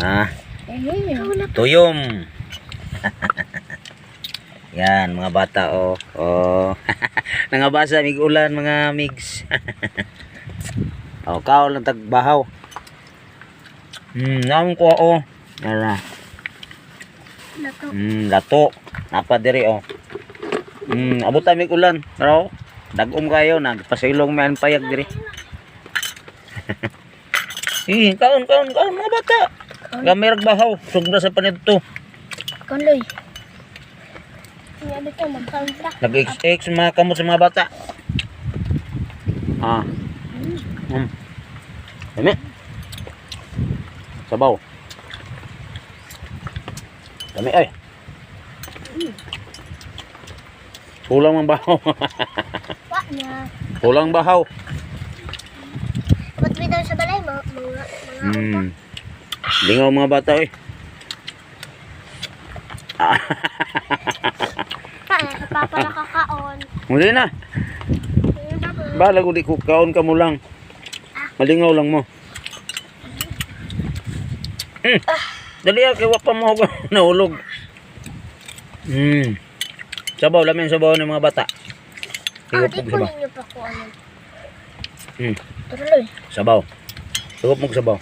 Ah, tuyom. Yan, mga bata, oh. Oh. Nangabasa, mig ulan, mga migs. oh, kao lang tagbahaw. Hmm, naman ko, oh. Yan na. Nato. Hmm, lato. Napa diri, oh. Hmm, abutan mig ulan. Pero, dagom kayo, nagpasilong man payag diri. Eh, kaon, kaon, kaon, mga bata. Gamay bahaw, sugda sa panito. Magkaunta. Nag-XX mga kamot sa mga bata. Ah. Mm. Dami. Sabaw. Dami ay. Kulang ang bahaw. Kulang bahaw. Ba't may daw sa balay? Mga, mga, mga Hmm. Lingaw mga bata eh. Papa nakakaon. Muli na. Ayun ako. Bala ko di ko kaon ka mo lang. Malingaw lang mo. Hmm. Dali ah, kaya pa mo ako nahulog. Hmm. Sabaw, lamin sabaw ng mga bata. Ah, Higop di sabaw. ninyo pa ko ano. Hmm. Tuloy. Sabaw. Higop mo sabaw.